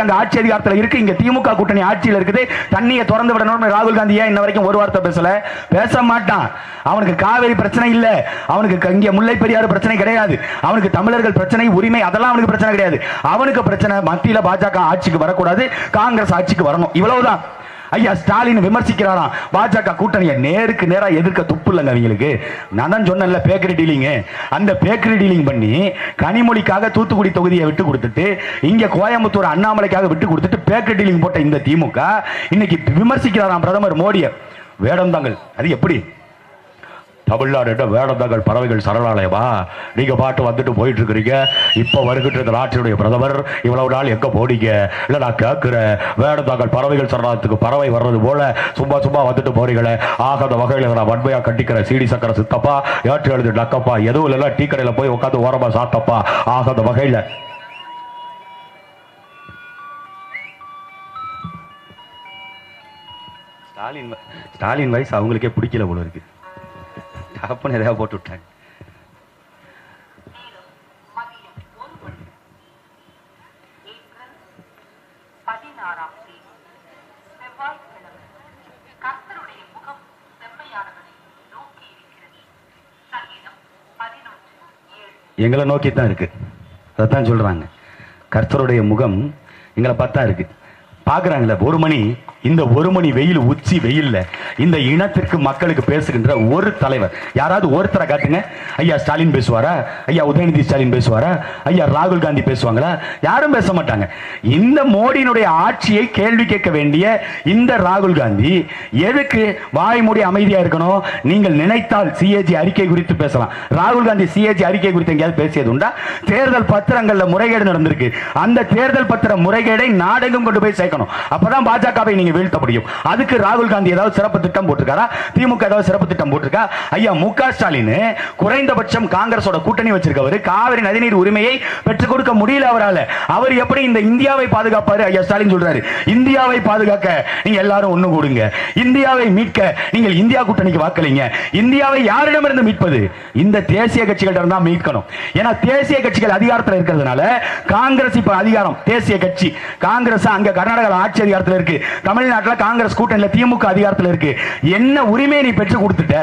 அங்க ஆட்சி அதிகாரத்துல இருக்கு. இங்க திமுக கூட்டணி ஆட்சியில் இருக்குது. தண்ணியை திறந்து விடணும்னு ராகுல் காந்தி ஏன் இன்ன வரைக்கும் ஒரு வார்த்தை பேசல? பேச மாட்டான். அவனுக்கு காவேரி பிரச்சனை இல்ல. அவனுக்கு இங்க முல்லை பெரியாறு பிரச்சனை கிடையாது. அவனுக்கு தமிழர்கள் பிரச்சனை உரிமை அதெல்லாம் அவனுக்கு பிரச்சனை கிடையாது. அவனுக்கு பிரச்சனை மத்தியில பாஜக ஆட்சிக்கு வரக்கூடாது. காங்கிரஸ் ஆட்சிக்கு வரணும். இவ்வளவுதான். ஐயா ஸ்டாலின் விமர்சிக்கிறாராம். பாஜக கூட்டணியை நேருக்கு நேரா எதிர்க்க துப்பு இல்லைங்க அவங்களுக்கு. நான் தான் சொன்னேன்ல பேக்கரி டீலிங்கு அந்த பேக்கரி டீலிங் பண்ணி கனிமொழிக்காக தூத்துக்குடி தொகுதியை விட்டு கொடுத்துட்டு இங்க கோயம்புத்தூர் அண்ணாமலைக்காக விட்டு கொடுத்துட்டு பேக்கரி டீலிங் போட்ட இந்த திமுக இன்னைக்கு விமர்சிக்கிறாராம் பிரதமர் மோடியை. வேடந்தாங்கள் அது எப்படி? தமிழ்நாடு வேடந்தாங்கல் பறவைகள் சரணாலயமா? நீங்க பாட்டு வந்துட்டு போயிட்டு இருக்கிறீங்க இப்ப வருகின்ற இந்த நாட்டினுடைய பிரதமர் இவ்வளவு நாள் எங்க போனீங்க? இல்ல நான் கேட்கிறேன். வேடந்தாங்கள் பறவைகள் சரணாலயத்துக்கு பறவை வர்றது போல சும்மா சும்மா வந்துட்டு போறீங்களே. ஆகாத வகையில் நான் வன்மையா கண்டிக்கிறேன். சீடி சக்கர சித்தப்பா ஏற்று எழுது டக்கப்பா. எதுவும் இல்லைன்னா டீ கடையில போய் உட்காந்து ஓரமா சாத்தப்பா ஆகாத வகையில. ஸ்டாலின் ஸ்டாலின் வயசு அவங்களுக்கே பிடிக்கல போல இருக்கு. தகப்பன் எதையா போட்டு விட்டாங்க எங்களை நோக்கி தான் இருக்கு. அதைத்தான் சொல்றாங்க. கர்த்தருடைய முகம் எங்களை பார்த்தா இருக்கு. பார்க்குறாங்களே ஒரு மணி இந்த ஒரு மணி வெயில் உச்சி வெயில்ல இந்த இனத்திற்கு மக்களுக்கு பேசுகின்ற ஒரு தலைவர். யாராவது ஒருத்தரை காட்டுங்க. ஐயா ஸ்டாலின் பேசுவாரா? ஐயா உதயநிதி ஸ்டாலின் பேசுவாரா? ஐயா ராகுல் காந்தி பேசுவாங்களா? யாரும் பேச மாட்டாங்க. இந்த மோடியினுடைய ஆட்சியை கேள்வி கேட்க வேண்டிய இந்த ராகுல் காந்தி எதுக்கு வாய் மூடி அமைதியா இருக்கணும்? நீங்கள் நினைத்தால் சிஏஜி அறிக்கை குறித்து பேசலாம். ராகுல் காந்தி சிஏஜி அறிக்கை குறித்து எங்கேயாவது பேசியது உண்டா? தேர்தல் பத்திரங்கள்ல முறைகேடு நடந்திருக்கு. அந்த தேர்தல் பத்திர முறைகேடை நாடெங்கும் கொண்டு போய் சேர்க்கணும். அப்பதான் பாஜகவை நீங்க வீழ்த்த முடியும். அதுக்கு ராகுல் காந்தி ஏதாவது சிறப்பு திட்டம் போட்டிருக்காரா? திமுக ஏதாவது சிறப்பு திட்டம் போட்டிருக்கா? ஐயா மு க ஸ்டாலின் குறைந்தபட்சம் காங்கிரஸோட கூட்டணி வச்சிருக்கவர். காவிரி நதிநீர் உரிமையை பெற்றுக் கொடுக்க முடியல அவரால். அவர் எப்படி இந்த இந்தியாவை பாதுகாப்பாரு? ஐயா ஸ்டாலின் சொல்றாரு. இந்தியாவை பாதுகாக்க நீங்க எல்லாரும் ஒண்ணு கூடுங்க. இந்தியாவை மீட்க நீங்கள் இந்தியா கூட்டணிக்கு வாக்களிங்க. இந்தியாவை யாரிடமிருந்து மீட்பது? இந்த தேசிய கட்சிகளிடம் தான் மீட்கணும். ஏன்னா தேசிய கட்சிகள் அதிகாரத்தில் இருக்கிறதுனால காங்கிரஸ் இப்ப அதிகாரம். தேசிய கட்சி. காங்கிரஸ் அங்க கர்நாடகா ஆட்சி அதிகாரத்தில் இருக்கு. தமிழ் தமிழ்நாட்டில் காங்கிரஸ் கூட்டணியில் திமுக அதிகாரத்தில் இருக்கு. என்ன உரிமையை நீ பெற்று கொடுத்துட்ட?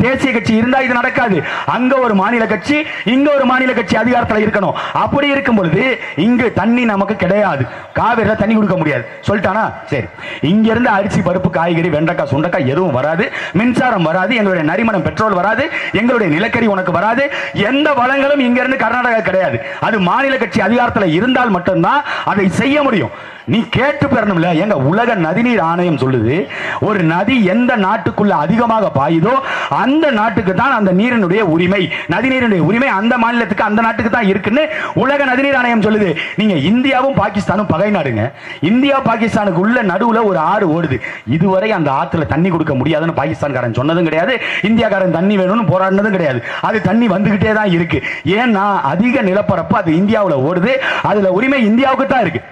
தேசிய கட்சி இருந்தா இது நடக்காது. அங்க ஒரு மாநில கட்சி இங்க ஒரு மாநில கட்சி அதிகாரத்தில் இருக்கணும். அப்படி இருக்கும் பொழுது இங்கு தண்ணி நமக்கு கிடையாது. காவிரியில் தண்ணி கொடுக்க முடியாது. சொல்லிட்டானா? சரி. இங்க இருந்து அரிசி பருப்பு காய்கறி வெண்டைக்காய் சுண்டக்காய் எதுவும் வராது. மின்சாரம் வராது. எங்களுடைய நரிமணம் பெட்ரோல் வராது. எங்களுடைய நிலக்கரி உனக்கு வராது. எந்த வளங்களும் இங்க இருந்து கர்நாடகா கிடையாது. அது மாநில கட்சி அதிகாரத்தில் இருந்தால் மட்டும்தான் அதை செய்ய முடியும். நீ கேட்டு பெறணும்ல. எங்க உலக நதிநீர் ஆணையம் சொல்லுது ஒரு நதி எந்த நாட்டுக்குள்ள அதிகமாக பாயுதோ அந்த நாட்டுக்கு தான் அந்த நீரினுடைய உரிமை. நதிநீரினுடைய உரிமை அந்த மாநிலத்துக்கு அந்த நாட்டுக்கு தான் இருக்குன்னு உலக நதிநீர் ஆணையம் சொல்லுது. நீங்க இந்தியாவும் பாகிஸ்தானும் பகை நாடுங்க. இந்தியா பாகிஸ்தானுக்கு உள்ள நடுவுல ஒரு ஆறு ஓடுது. இதுவரை அந்த ஆற்றுல தண்ணி கொடுக்க முடியாதுன்னு பாகிஸ்தான்காரன் சொன்னதும் கிடையாது. இந்தியாக்காரன் தண்ணி வேணும்னு போராடினதும் கிடையாது. அது தண்ணி வந்துகிட்டே தான் இருக்கு. ஏன்னா அதிக நிலப்பரப்பு அது இந்தியாவில் ஓடுது. அதுல உரிமை இந்தியாவுக்கு தான் இருக்கு.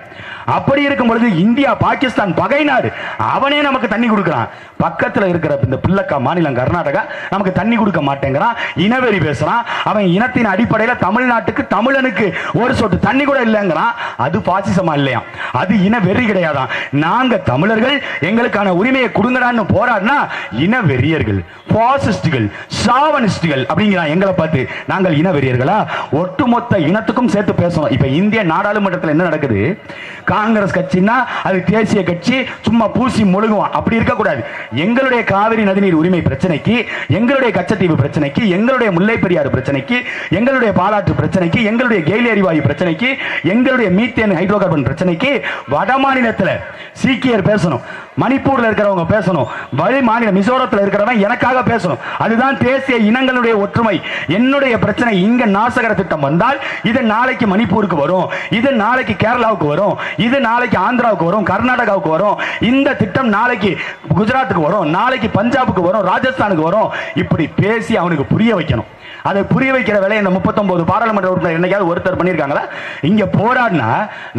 அப்படி இருக்கும் பொழுது இந்தியா பாகிஸ்தான் பகை நாடு. அவனே நமக்கு தண்ணி கொடுக்கிறான். பக்கத்துல இருக்கிற இந்த பிள்ளக்கா மாநிலம் கர்நாடகா நமக்கு தண்ணி கொடுக்க மாட்டேங்கிறான். இனவெறி பேசுறான். அவன் இனத்தின் அடிப்படையில தமிழ்நாட்டுக்கு தமிழனுக்கு ஒரு சொட்டு தண்ணி கூட இல்லைங்கிறான். அது பாசிசமா இல்லையா அது இன வெறி கிடையாதான் நாங்க தமிழர்கள் எங்களுக்கான உரிமையை கொடுங்கடான்னு போராடினா இன வெறியர்கள் பாசிஸ்டுகள் சாவனிஸ்டுகள் அப்படிங்கிறான் எங்களை பார்த்து. நாங்கள் இன வெறியர்களா ஒட்டுமொத்த இனத்துக்கும் சேர்த்து பேசணும். இப்ப இந்திய நாடாளுமன்றத்தில் என்ன நடக்குது? காங்கிரஸ் கட்சின்னா அது தேசிய கட்சி சும்மா பூசி முழுகுவான். அப்படி இருக்கக்கூடாது. எங்களுடைய காவிரி நதிநீர் உரிமை பிரச்சனைக்கு எங்களுடைய கச்சத்தீவு பிரச்சனைக்கு எங்களுடைய முல்லை பெரியாறு பிரச்சனைக்கு எங்களுடைய பாலாற்று பிரச்சனைக்கு எங்களுடைய கெயில் எரிவாயு பிரச்சனைக்கு எங்களுடைய மீத்தேன் ஹைட்ரோ கார்பன் பிரச்சனைக்கு வட மாநிலத்தில் சீக்கியர் பேசணும். மணிப்பூர்ல இருக்கிறவங்க பேசணும். வழி மாநில மிசோரத்தில் இருக்கிறவன் எனக்காக பேசணும். அதுதான் தேசிய இனங்களுடைய ஒற்றுமை. என்னுடைய பிரச்சனை இங்க நாசகர திட்டம் வந்தால் இது நாளைக்கு மணிப்பூருக்கு வரும். இது நாளைக்கு கேரளாவுக்கு வரும். இது நாளைக்கு ஆந்திராவுக்கு வரும். கர்நாடகாவுக்கு வரும். இந்த திட்டம் நாளைக்கு குஜராத்துக்கு வரும். நாளைக்கு பஞ்சாபுக்கு வரும். ராஜஸ்தானுக்கு வரும். இப்படி பேசி அவனுக்கு புரிய வைக்கணும். அதை புரிய வைக்கிற வேலை இந்த முப்பத்தொன்பது பாராளுமன்ற உறுப்பினர் என்னைக்காவது ஒருத்தர் பண்ணியிருக்காங்களா? இங்க போராடினா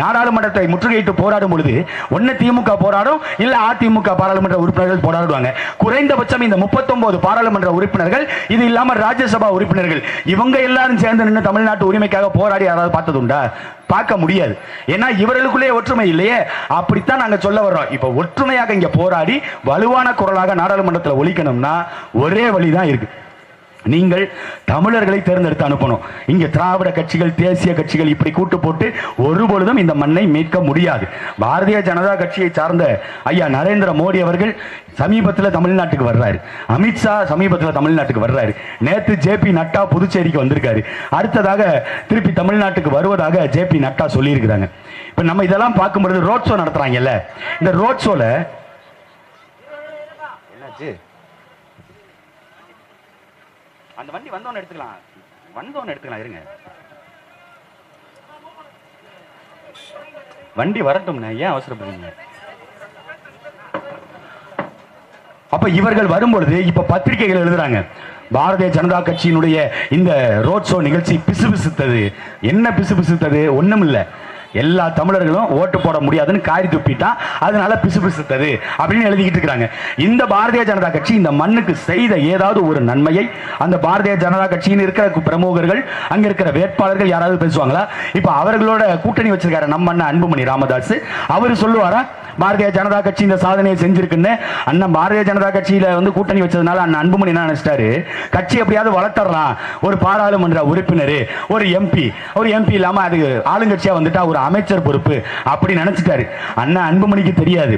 நாடாளுமன்றத்தை முற்றுகையிட்டு போராடும் பொழுது ஒன்னு திமுக போராடும் இல்ல அதிமுக பாராளுமன்ற உறுப்பினர்கள் போராடுவாங்க. குறைந்தபட்சம் இந்த முப்பத்தொன்பது பாராளுமன்ற உறுப்பினர்கள் இது இல்லாம ராஜ்யசபா உறுப்பினர்கள் இவங்க எல்லாரும் சேர்ந்து நின்று தமிழ்நாட்டு உரிமைக்காக போராடி யாராவது பார்த்தது உண்டா பார்க்க முடியாது. ஏன்னா இவர்களுக்குள்ளே ஒற்றுமை இல்லையே. அப்படித்தான் நாங்க சொல்ல வர்றோம். இப்ப ஒற்றுமையாக இங்க போராடி வலுவான குரலாக நாடாளுமன்றத்தில் ஒழிக்கணும்னா ஒரே வழிதான் இருக்கு. நீங்கள் தமிழர்களை தேர்ந்தெடுத்து அனுப்பணும். இங்க திராவிட கட்சிகள் தேசிய கட்சிகள் இப்படி கூட்டு போட்டு ஒருபொழுதும் இந்த மண்ணை மீட்க முடியாது. பாரதிய ஜனதா கட்சியை சார்ந்த ஐயா நரேந்திர மோடி அவர்கள் சமீபத்தில் தமிழ்நாட்டுக்கு வர்றாரு. அமித்ஷா சமீபத்தில் தமிழ்நாட்டுக்கு வர்றாரு. நேத்து ஜேபி நட்டா புதுச்சேரிக்கு வந்திருக்காரு. அடுத்ததாக திருப்பி தமிழ்நாட்டுக்கு வருவதாக ஜேபி நட்டா சொல்லியிருக்கிறாங்க. இப்போ நம்ம இதெல்லாம் பார்க்கும்பொழுது ரோட் ஷோ நடத்துறாங்கல்ல. இந்த ரோட் ஷோல அந்த வண்டி வந்தவன எடுத்துக்கலாம். வந்தவன எடுத்துக்கலாம் இருங்க. வண்டி வரட்டும்ண்ணே ஏன் அவசரப்படுறீங்க? அப்ப இவர்கள் வரும்பொழுது இப்ப பத்திரிகைகள் எழுதுறாங்க. பாரதிய ஜனதா கட்சியினுடைய இந்த ரோட் ஷோ நிகழ்ச்சி பிசுபிசுத்தது. என்ன பிசுபிசுத்தது? ஒண்ணும் இல்ல எல்லா தமிழர்களும் ஓட்டு போட முடியாதுன்னு காரி துப்பிட்டான் அதனால பிசுபிசுத்தது அப்படின்னு எழுதிக்கிட்டு இருக்கிறாங்க. இந்த பாரதிய ஜனதா கட்சி இந்த மண்ணுக்கு செய்த ஏதாவது ஒரு நன்மையை அந்த பாரதிய ஜனதா கட்சியின் இருக்கிற பிரமுகர்கள் அங்க இருக்கிற வேட்பாளர்கள் யாராவது பேசுவாங்களா? இப்ப அவர்களோட கூட்டணி வச்சிருக்காரு நம்ம அண்ணன் அன்புமணி ராமதாஸ் அவர் சொல்லுவாரா? பாரதிய ஜனதா கட்சி இந்த சாதனையை செஞ்சிருக்குன்னு அண்ணன் பாரதிய ஜனதா கட்சியில வந்து கூட்டணி வச்சதுனால அண்ணன் அன்புமணி என்ன நினைச்சிட்டாரு? கட்சி எப்படியாவது வளர்த்தரலாம். ஒரு பாராளுமன்ற உறுப்பினர் ஒரு எம்பி ஒரு எம்பி இல்லாம அது ஆளுங்கட்சியா வந்துட்டா ஒரு அமைச்சர் பொறுப்பு அப்படி நினைச்சிட்டாரு. அண்ணன் அன்புமணிக்கு தெரியாது.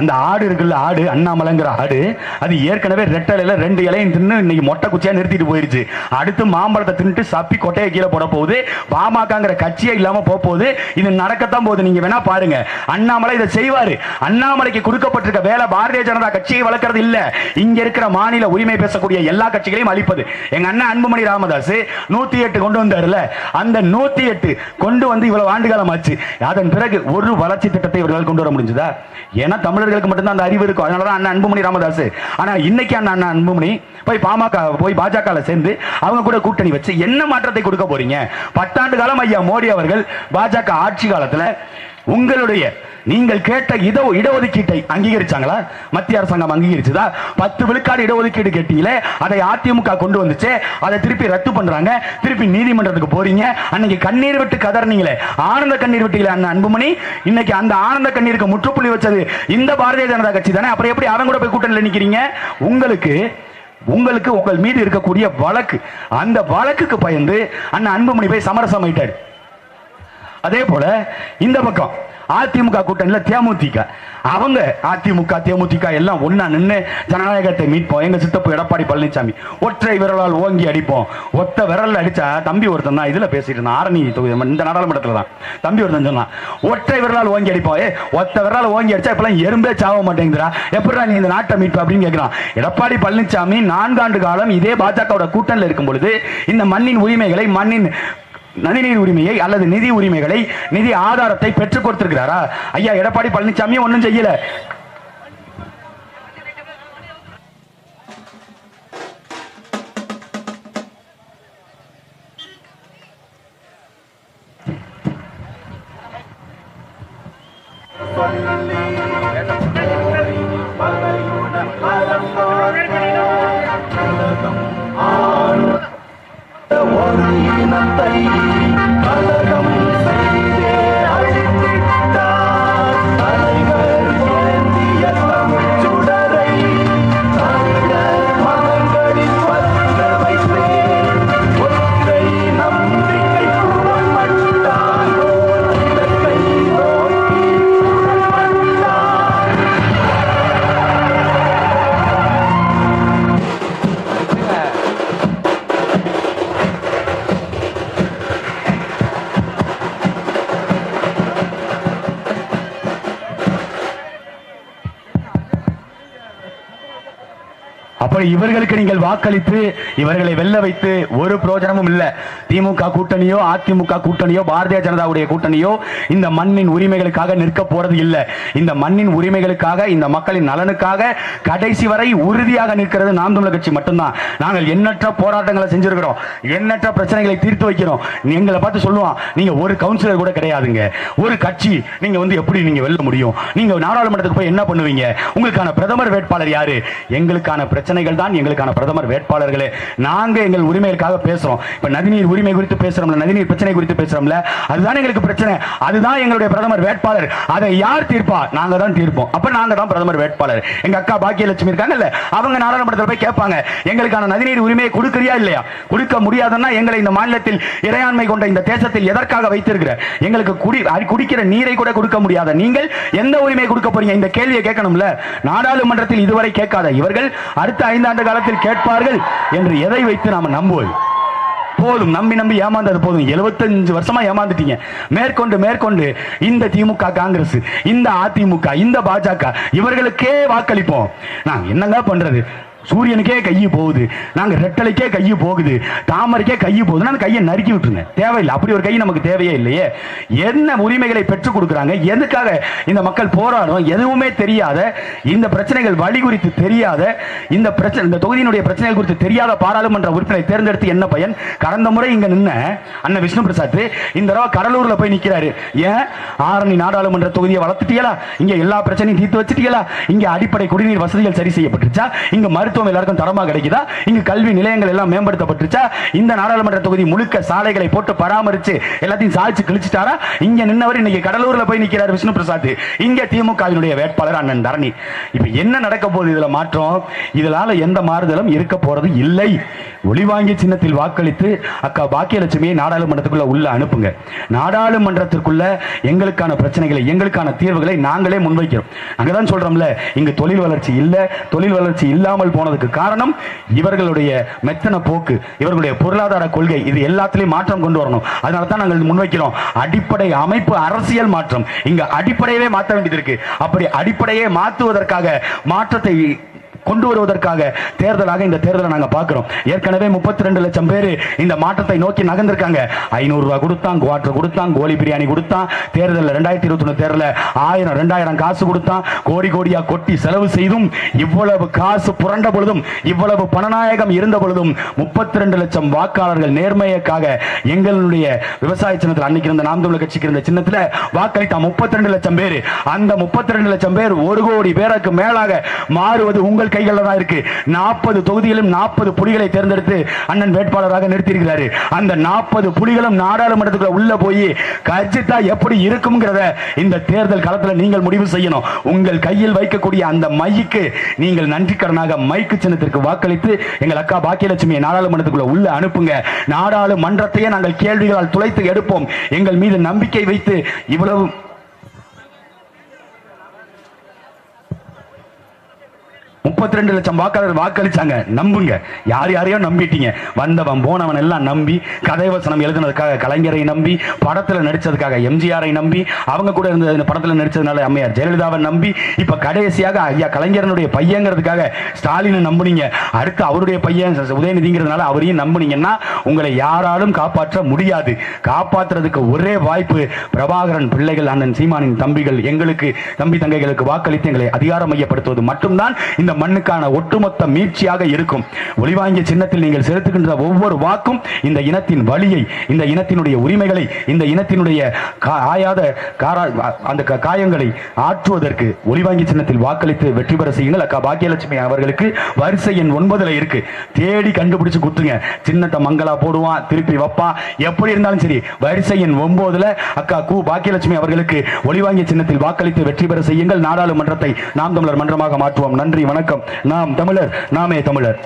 அந்த ஆடு இருக்குல்ல ஆடு அண்ணாமலைங்கிற ஆடு அது ஏற்கனவே ரெட்டலையில ரெண்டு இலையும் தின்னு இன்னைக்கு மொட்டை குச்சியா நிறுத்திட்டு போயிருச்சு. அடுத்து மாம்பழத்தை தின்னுட்டு சப்பி கொட்டையை கீழே போட போகுது. பாமகங்கிற கட்சியே இல்லாம போக போகுது. இது நடக்கத்தான் போகுது. நீங்க வேணா பாருங்க. அண்ணாமலை இதை செய்வாரு. அண்ணாமலைக்கு கொடுக்கப்பட்டிருக்க வேலை பாரதிய ஜனதா கட்சியை வளர்க்கறது இல்ல. இங்க இருக்கிற மாநில உரிமை பேசக்கூடிய எல்லா கட்சிகளையும் அழிப்பது. எங்க அண்ணன் அன்புமணி ராமதாஸ் நூத்தி எட்டு கொண்டு வந்தாருல அந்த நூத்தி எட்டு கொண்டு வந்து இவ்வளவு ஆண்டு காலம் ஆச்சு அதன் பிறகு ஒரு வளர்ச்சி திட்டத்தை இவர்களால் கொண்டு வர முடிஞ்சதா? ஏன்னா தமிழர்களுக்கு மட்டும்தான் அந்த அறிவு இருக்கும். அதனாலதான் அண்ணன் அன்புமணி ராமதாஸ் ஆனா இன்னைக்கு அண்ணன் அண்ணன் அன்புமணி போய் பாமக போய் பாஜக சேர்ந்து அவங்க கூட கூட்டணி வச்சு என்ன மாற்றத்தை கொடுக்க போறீங்க? பத்தாண்டு காலம் ஐயா மோடி அவர்கள் பாஜக ஆட்சி காலத்துல உங்களுடைய நீங்கள் கேட்ட இட இடஒதுக்கீட்டை அங்கீகரிச்சாங்களா? மத்திய அரசாங்கம் அங்கீகரிச்சதா? பத்து விழுக்காடு இடஒதுக்கீடு கேட்டீங்களே அதை அதிமுக கொண்டு வந்துச்சு. அதை திருப்பி ரத்து பண்றாங்க. திருப்பி நீதிமன்றத்துக்கு போறீங்க. அன்னைக்கு கண்ணீர் விட்டு கதறினீங்களே. ஆனந்த கண்ணீர் விட்டீங்களே அண்ணன் அன்புமணி. இன்னைக்கு அந்த ஆனந்த கண்ணீருக்கு முற்றுப்புள்ளி வச்சது இந்த பாரதிய ஜனதா கட்சி தானே? அப்புறம் எப்படி அவங்க கூட போய் கூட்டணியில் நினைக்கிறீங்க உங்களுக்கு உங்களுக்கு உங்கள் மீது இருக்கக்கூடிய வழக்கு. அந்த வழக்குக்கு பயந்து அண்ணன் அன்புமணி போய் சமரசம் ஆயிட்டாரு அதே போல இந்த பக்கம் அதிமுக கூட்டணியில தேமுதிக. அவங்க அதிமுக தேமுதிக எல்லாம் ஒன்னா நின்று ஜனநாயகத்தை மீட்போம். எங்க சித்தப்பு எடப்பாடி பழனிசாமி ஒற்றை விரலால் ஓங்கி அடிப்போம். ஒத்த விரலில் அடிச்சா தம்பி ஒருத்தன் தான் இதுல பேசிட்டு இருந்தான். ஆரணி தொகுதி இந்த நாடாளுமன்றத்தில் தான். தம்பி ஒருத்தன் சொன்னான் ஒற்றை விரலால் ஓங்கி அடிப்போம். ஏ ஒத்த விரலால் ஓங்கி அடிச்சா இப்பெல்லாம் எறும்பே சாவ மாட்டேங்கிறா எப்படிடா நீ இந்த நாட்டை மீட்ப? அப்படின்னு கேட்கிறான் எடப்பாடி பழனிசாமி நான்காண்டு காலம் இதே பாஜகவோட கூட்டணியில் இருக்கும் பொழுது இந்த மண்ணின் உரிமைகளை மண்ணின் நதிநீர் உரிமையை அல்லது நிதி உரிமைகளை நிதி ஆதாரத்தை பெற்றுக் கொடுத்திருக்கிறாரா? ஐயா எடப்பாடி பழனிசாமி ஒன்றும் செய்யல. ஒரு அப்படி இவர்களுக்கு நீங்கள் வாக்களித்து இவர்களை வெல்ல வைத்து ஒரு பிரயோஜனமும் இல்லை. திமுக கூட்டணியோ அதிமுக கூட்டணியோ பாரதிய ஜனதாவுடைய கூட்டணியோ இந்த மண்ணின் உரிமைகளுக்காக நிற்க போறது இல்லை. இந்த மண்ணின் உரிமைகளுக்காக இந்த மக்களின் நலனுக்காக கடைசி வரை உறுதியாக நிற்கிறது நாம் தமிழர் கட்சி மட்டும்தான். நாங்கள் எண்ணற்ற போராட்டங்களை செஞ்சிருக்கிறோம். எண்ணற்ற பிரச்சனைகளை தீர்த்து வைக்கிறோம். எங்களை பார்த்து சொல்லுவான் நீங்க ஒரு கவுன்சிலர் கூட கிடையாதுங்க. ஒரு கட்சி நீங்க வந்து எப்படி நீங்க வெல்ல முடியும்? நீங்க நாடாளுமன்றத்துக்கு போய் என்ன பண்ணுவீங்க? உங்களுக்கான பிரதமர் வேட்பாளர் யாரு? எங்களுக்கான பிரச்சனை பிரச்சனைகள் தான் எங்களுக்கான பிரதமர் வேட்பாளர்களே. நாங்கள் எங்கள் உரிமைகளுக்காக பேசுகிறோம் இப்போ நதிநீர் உரிமை குறித்து பேசுகிறோம்ல நதிநீர் பிரச்சனை குறித்து பேசுகிறோம்ல அதுதான் எங்களுக்கு பிரச்சனை. அதுதான் எங்களுடைய பிரதமர் வேட்பாளர். அதை யார் தீர்ப்பா? நாங்கள் தான் தீர்ப்போம். அப்போ நாங்கள் தான் பிரதமர் வேட்பாளர். எங்கள் அக்கா பாக்கியலட்சுமி இருக்காங்கல்ல அவங்க நாடாளுமன்றத்தில் போய் கேட்பாங்க எங்களுக்கான நதிநீர் உரிமையை கொடுக்குறியா இல்லையா? கொடுக்க முடியாதுன்னா எங்களை இந்த மாநிலத்தில் இறையாண்மை கொண்ட இந்த தேசத்தில் எதற்காக வைத்திருக்கிற? எங்களுக்கு குடி குடிக்கிற நீரை கூட கொடுக்க முடியாத நீங்கள் எந்த உரிமை கொடுக்க போறீங்க? இந்த கேள்வியை கேட்கணும்ல. நாடாளுமன்றத்தில் இதுவரை கேட்காத இவர்கள் அடுத்த ஐந்தாண்டு காலத்தில் கேட்பார்கள் என்று எதை வைத்து நாம நம்புவது? போதும் நம்பி நம்பி ஏமாந்தது போதும். 75 வருஷமா ஏமாந்துட்டீங்க. மேற்கொண்டு மேற்கொண்டு இந்த திமுக காங்கிரஸ் இந்த அதிமுக இந்த பாஜக இவர்களுக்கே வாக்களிப்போம். நான் என்னங்க பண்றது? சூரியனுக்கே கையு போகுது. நாங்கள் ரெட்டலைக்கே கையு போகுது. தாமரைக்கே கையு போகுது. நான் கையை நறுக்கி விட்டுருங்க. தேவையில்லை. அப்படி ஒரு கை நமக்கு தேவையே இல்லையே. என்ன உரிமைகளை பெற்றுக் கொடுக்குறாங்க? எதுக்காக இந்த மக்கள் போராடும் எதுவுமே தெரியாத இந்த பிரச்சனைகள் வழி குறித்து தெரியாத இந்த பிரச்சனை இந்த தொகுதியினுடைய பிரச்சனைகள் குறித்து தெரியாத பாராளுமன்ற உறுப்பினரை தேர்ந்தெடுத்து என்ன பயன்? கடந்த முறை இங்க நின்ன அண்ணன் விஷ்ணு பிரசாத் இந்த தடவை கடலூர்ல போய் நிற்கிறாரு ஏன்? ஆரணி நாடாளுமன்ற தொகுதியை வளர்த்துட்டீங்களா? இங்க எல்லா பிரச்சனையும் தீர்த்து வச்சுட்டீங்களா? இங்க அடிப்படை குடிநீர் வசதிகள் சரி செய்யப்பட்டுருச்சா? இங்க மருத்துவம் எல்லாருக்கும் தரமாக கிடைக்குதா? இங்கு கல்வி நிலையங்கள் எல்லாம் மேம்படுத்தப்பட்டுச்சா இந்த நாடாளுமன்ற தொகுதி முழுக்க சாலைகளை போட்டு பராமரிச்சு எல்லாத்தையும் சாதிச்சு கிழிச்சிட்டாரா? இங்க நின்னவர் இன்னைக்கு கடலூர்ல போய் நிற்கிறார் விஷ்ணு பிரசாத். இங்க திமுகவினுடைய வேட்பாளர் அண்ணன் தரணி. இப்ப என்ன நடக்க போகுது இதுல மாற்றம்? இதனால எந்த மாறுதலும் இருக்க போறது இல்லை. ஒளிவாங்கி சின்னத்தில் வாக்களித்து அக்கா பாக்கியலட்சுமியை நாடாளுமன்றத்துக்குள்ள உள்ள அனுப்புங்க. நாடாளுமன்றத்திற்குள்ள எங்களுக்கான பிரச்சனைகளை எங்களுக்கான தீர்வுகளை நாங்களே முன்வைக்கிறோம். அங்கதான் சொல்றோம்ல இங்கு தொழில் வளர்ச்சி இல்லை தொழில் வளர்ச்சி இல்லாமல் போனதுக்கு காரணம் இவர்களுடைய மெத்தன போக்கு இவர்களுடைய பொருளாதார கொள்கை. இது எல்லாத்திலையும் மாற்றம் கொண்டு வரணும். அதனால தான் நாங்கள் முன்வைக்கிறோம். அடிப்படை அமைப்பு அரசியல் மாற்றம். இங்க அடிப்படையவே மாற்ற வேண்டியது இருக்கு. அப்படி அடிப்படையே மாற்றுவதற்காக மாற்றத்தை கொண்டு வருவதற்காக தேர்தலாக இந்த தேர்தலை நாங்கள் பார்க்குறோம். ஏற்கனவே முப்பத்தி ரெண்டு லட்சம் பேர் இந்த மாற்றத்தை நோக்கி நகர்ந்திருக்காங்க. ஐநூறுரூவா கொடுத்தான் குவாட்டர் கொடுத்தான் கோழி பிரியாணி கொடுத்தான் தேர்தலில் ரெண்டாயிரத்தி இருபத்தி ஒன்று தேர்தலில் ஆயிரம் ரெண்டாயிரம் காசு கொடுத்தான் கோடி கோடியாக கொட்டி செலவு செய்தும் இவ்வளவு காசு புரண்ட பொழுதும் இவ்வளவு பணநாயகம் இருந்த பொழுதும் முப்பத்தி ரெண்டு லட்சம் வாக்காளர்கள் நேர்மையக்காக எங்களுடைய விவசாய சின்னத்தில் அன்னைக்கு இருந்த நாம் தமிழர் கட்சிக்கு இருந்த சின்னத்தில் வாக்களித்தான் முப்பத்தி ரெண்டு லட்சம் பேர். அந்த முப்பத்தி ரெண்டு லட்சம் பேர் ஒரு கோடி பேருக்கு மேலாக மாறுவது உங்கள் கைகளில் தான் இருக்கு. நாற்பது தொகுதிகளும் நாற்பது புலிகளை தேர்ந்தெடுத்து அண்ணன் வேட்பாளராக நிறுத்தியிருக்கிறாரு. அந்த நாற்பது புலிகளும் நாடாளுமன்றத்துக்குள்ள உள்ள போய் கட்சித்தா எப்படி இருக்கும்ங்கிறத இந்த தேர்தல் களத்தில் நீங்கள் முடிவு செய்யணும். உங்கள் கையில் வைக்கக்கூடிய அந்த மைக்கு நீங்கள் நன்றிக்கடனாக மைக்கு சின்னத்திற்கு வாக்களித்து எங்கள் அக்கா பாக்கியலட்சுமியை நாடாளுமன்றத்துக்குள்ள உள்ள அனுப்புங்க. நாடாளுமன்றத்தையே நாங்கள் கேள்விகளால் துளைத்து எடுப்போம். எங்கள் மீது நம்பிக்கை வைத்து இவ்வளவு முப்பத்தி ரெண்டு லட்சம் வாக்காளர் வாக்களிச்சாங்க. நம்புங்க. யார் யாரையோ நம்பிட்டீங்க. வந்தவன் போனவன் எல்லாம் நம்பி கதைவசனம் எழுதுனதுக்காக கலைஞரை நம்பி படத்தில் நடித்ததுக்காக எம்ஜிஆரை நம்பி அவங்க கூட இருந்த படத்தில் நடித்ததுனால அம்மையார் ஜெயலலிதாவை நம்பி இப்போ கடைசியாக ஐயா கலைஞரனுடைய பையங்கிறதுக்காக ஸ்டாலினை நம்புனீங்க. அடுத்து அவருடைய பையன் உதயநிதிங்கிறதுனால அவரையும் நம்புனீங்கன்னா உங்களை யாராலும் காப்பாற்ற முடியாது. காப்பாற்றுறதுக்கு ஒரே வாய்ப்பு பிரபாகரன் பிள்ளைகள் அண்ணன் சீமானின் தம்பிகள் எங்களுக்கு தம்பி தங்கைகளுக்கு வாக்களித்து எங்களை அதிகாரம் மையப்படுத்துவது மட்டும்தான் இந்த மண்ணுக்கான ஒட்டுமொத்த மீட்சியாக இருக்கும். ஒளிவாங்கிய சின்னத்தில் நீங்கள் செலுத்துகின்ற ஒவ்வொரு வாக்கும் இந்த இனத்தின் வழியை இந்த இனத்தினுடைய உரிமைகளை இந்த இனத்தினுடைய ஆயாத காரா அந்த காயங்களை ஆற்றுவதற்கு ஒளிவாங்கி சின்னத்தில் வாக்களித்து வெற்றி பெற செய்யுங்கள். அக்கா பாக்கியலட்சுமி அவர்களுக்கு வரிசை எண் ஒன்பதுல இருக்கு. தேடி கண்டுபிடிச்சு குத்துங்க. சின்னத்தை மங்களா போடுவான் திருப்பி வைப்பான் எப்படி இருந்தாலும் சரி வரிசை எண் ஒன்பதுல அக்கா கு பாக்கியலட்சுமி அவர்களுக்கு ஒளிவாங்கிய சின்னத்தில் வாக்களித்து வெற்றி பெற செய்யுங்கள். நாடாளுமன்றத்தை நாம் தமிழர் மன்றமாக மாற்றுவோம். நன்றி வணக்கம். வணக்கம். நாம் தமிழர் நாமே தமிழர்.